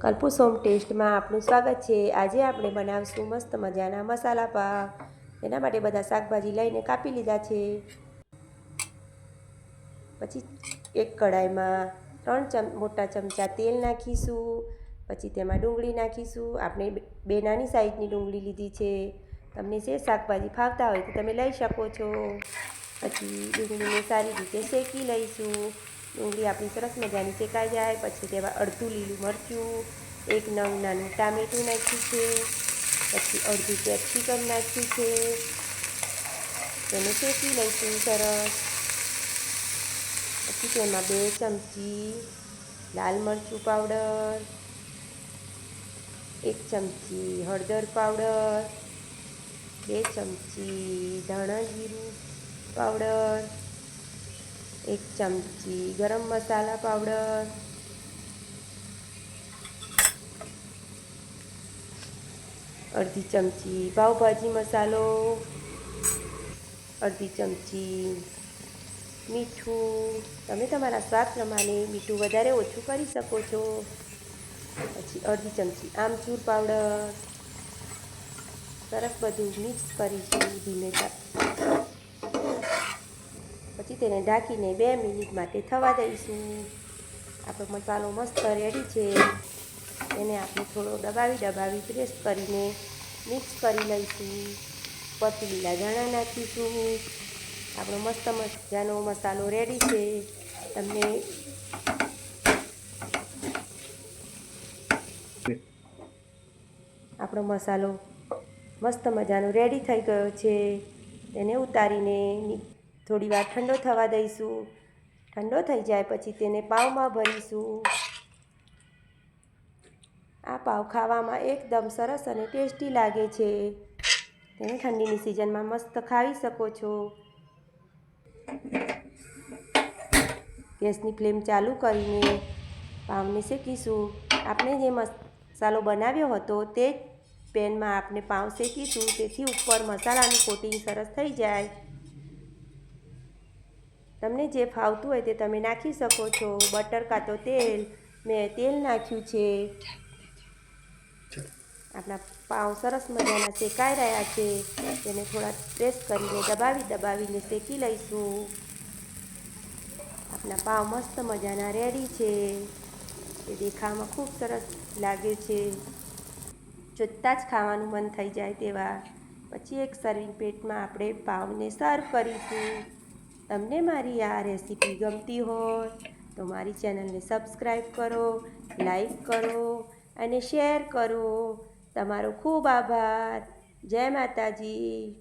કલ્પુ સોમ ટેસ્ટમાં આપનું સ્વાગત છે. આજે આપણે બનાવશું મસ્ત મજાના મસાલા પાવ એના માટે બધા શાકભાજી લઈને કાપી લીધા છે. પછી એક કઢાઈમાં ત્રણ ચમ, મોટા ચમચા તેલ નાખીશું. પછી તેમાં ડુંગળી નાખીશું. આપણે બે નાની સાઈઝની ડુંગળી લીધી છે. તમને જે શાકભાજી ફાવતા હોય તો તમે લઈ શકો છો. પછી ડુંગળીને સારી રીતે શેકી લઈશું. ડુંગળી આપણી સરસ મજાની શેકાઈ જાય, પછી તેમાં અડધું લીલું મરચું, એક નંગ નાનું ટામેટું નાખ્યું છે, પછી અડધું કેપ્સિકમ નાખ્યું છે. તેને શેકી લઈશું સરસ. પછી તેમાં બે ચમચી લાલ મરચું પાવડર, એક ચમચી હળદર પાવડર, બે ચમચી ધાણા જીરું પાવડર એક ચમચી ગરમ મસાલા પાવડર. અડધી ચમચી પાવભાજી મસાલો. અડધી ચમચી મીઠું. તમે તમારા સ્વાદ પ્રમાણે મીઠું વધારે ઓછું કરી શકો છો. પછી અડધી ચમચી આમચૂર પાવડર. સરસ બધું મિક્સ કરીશું ધીમે પછી તેને ઢાંકીને બે મિનિટ માટે થવા દઈશું. આપણો મસાલો મસ્ત રેડી છે. એને આપણે થોડો દબાવી દબાવી પ્રેસ કરીને મિક્સ કરી લઈશું. પછી લીલા ધાણા નાખીશું. આપણો મસ્ત મજાનો મસાલો રેડી છે. તમને આપણો મસાલો મસ્ત મજાનો રેડી થઈ ગયો છે. તેને ઉતારીને થોડી વાર ઠંડો થવા દઈશું. ઠંડો થઈ જાય પછી તેને પાવમાં ભરીશું. આ પાવ ખાવામાં એકદમ સરસ અને ટેસ્ટી લાગે છે. તેને ઠંડીની સિઝનમાં મસ્ત ખાઈ શકો છો. ગેસની ફ્લેમ ચાલુ કરીને પાવને શેકીશું. આપણે જે મસાલો બનાવ્યો હતો તે જ પેનમાં આપણે પાવ શેકીશું. તેથી ઉપર મસાલાનું કોટિંગ સરસ થઈ જાય. તમને જે ફાવતું હોય તે તમે નાખી શકો છો. બટર કાં તો તેલ. મેં તેલ નાખ્યું છે. આપણા પાઉં સરસ મજાના શેકાઈ રહ્યા છે. તેને થોડા પ્રેસ કરીને દબાવી દબાવીને શેકી લઈશું. આપણા પાવ મસ્ત મજાના રેડી છે. એ દેખાવામાં ખૂબ સરસ લાગે છે. જોતાં જ ખાવાનું મન થઈ જાય તેવા. પછી એક સર્વિંગ પ્લેટમાં આપણે પાઉંને સર્વ કરીશું. તમને મારી આ રેસીપી ગમતી હોય તો મારી ચેનલને સબસ્ક્રાઈબ કરો, લાઈક કરો અને શેર કરો. તમારો ખૂબ આભાર. જય માતાજી.